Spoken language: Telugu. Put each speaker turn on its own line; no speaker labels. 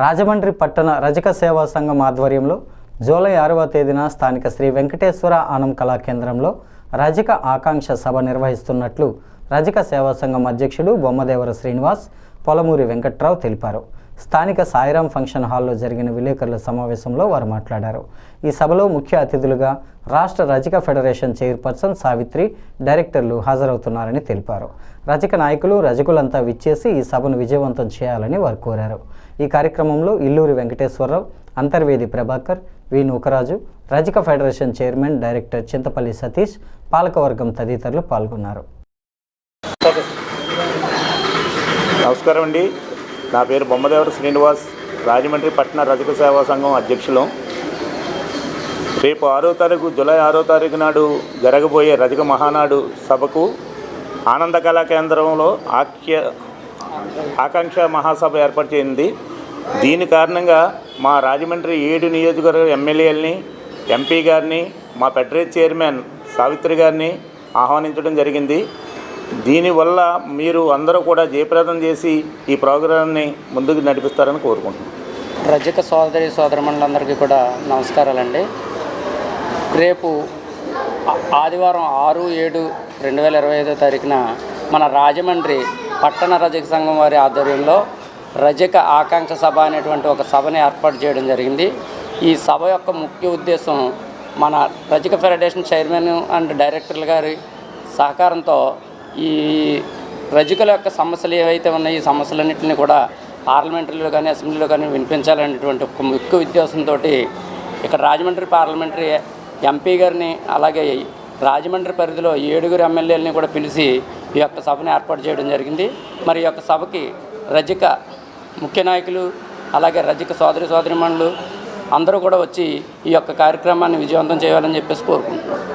రాజమండ్రి పట్టణ రజక సేవా సంఘం ఆధ్వర్యంలో జూలై ఆరవ తేదీన స్థానిక శ్రీ వెంకటేశ్వర ఆనం కళా కేంద్రంలో రజక ఆకాంక్ష సభ నిర్వహిస్తున్నట్లు రజక సేవా సంఘం అధ్యక్షుడు బొమ్మదేవర శ్రీనివాస్ పొలమూరి వెంకట్రావు తెలిపారు. స్థానిక సాయిరాం ఫంక్షన్ హాల్లో జరిగిన విలేకరుల సమావేశంలో వారు మాట్లాడారు. ఈ సభలో ముఖ్య అతిథులుగా రాష్ట్ర రజక ఫెడరేషన్ చైర్పర్సన్ సావిత్రి డైరెక్టర్లు హాజరవుతున్నారని తెలిపారు. రజక నాయకులు రజకులంతా విచ్చేసి ఈ సభను విజయవంతం చేయాలని వారు కోరారు. ఈ కార్యక్రమంలో Illuri Venkateswararao Antarvedi Prabhakar V Nookaraju Rajaka federation chairman director Chintapalli Satish పాలకవర్గం తదితరులు పాల్గొన్నారు.
నమస్కారం అండి. నా పేరు బొమ్మదేవర శ్రీనివాస్ రాజమండ్రి పట్టణ రజక సేవా సంఘం అధ్యక్షులం. రేపు ఆరో తారీఖు జూలై ఆరో తారీఖు నాడు జరగబోయే రజక మహానాడు సభకు ఆనంద కళా కేంద్రంలో ఆఖ్య ఆకాంక్ష మహాసభ ఏర్పాటు చేయింది. దీని కారణంగా మా రాజమండ్రి ఏడు నియోజకవర్గ ఎమ్మెల్యేలని ఎంపీ గారిని మా ఫెడరేట్ చైర్మన్ సావిత్రి గారిని ఆహ్వానించడం జరిగింది. దీనివల్ల మీరు అందరూ కూడా జయప్రదం చేసి ఈ ప్రోగ్రాంని ముందుకు నడిపిస్తారని కోరుకుంటున్నాను
రజక సోదరి సోదరమణులందరికీ కూడా నమస్కారాలండి. రేపు ఆదివారం ఆరు ఏడు రెండు వేల ఇరవై ఐదో తారీఖున మన రాజమండ్రి పట్టణ రజక సంఘం వారి ఆధ్వర్యంలో రజక ఆకాంక్ష సభ అనేటువంటి ఒక సభని ఏర్పాటు చేయడం జరిగింది. ఈ సభ యొక్క ముఖ్య ఉద్దేశం మన రజక ఫెడరేషన్ చైర్మన్ అండ్ డైరెక్టర్లు గారి సహకారంతో ఈ ప్రజల యొక్క సమస్యలు ఏవైతే ఉన్నాయో ఈ సమస్యలన్నింటినీ కూడా పార్లమెంటరీలో కానీ అసెంబ్లీలో కానీ వినిపించాలనేటువంటి ఒక ముఖ్య ఉద్దేశంతో ఇక్కడ రాజమండ్రి పార్లమెంటరీ ఎంపీ గారిని అలాగే రాజమండ్రి పరిధిలో ఏడుగురు ఎమ్మెల్యేలని కూడా పిలిచి ఈ యొక్క సభను ఏర్పాటు చేయడం జరిగింది. మరి ఈ యొక్క సభకి రజిక ముఖ్య నాయకులు అలాగే రజిక సోదరి సోదరిమణులు అందరూ కూడా వచ్చి ఈ యొక్క కార్యక్రమాన్ని విజయవంతం చేయాలని చెప్పేసి కోరుకుంటున్నాం.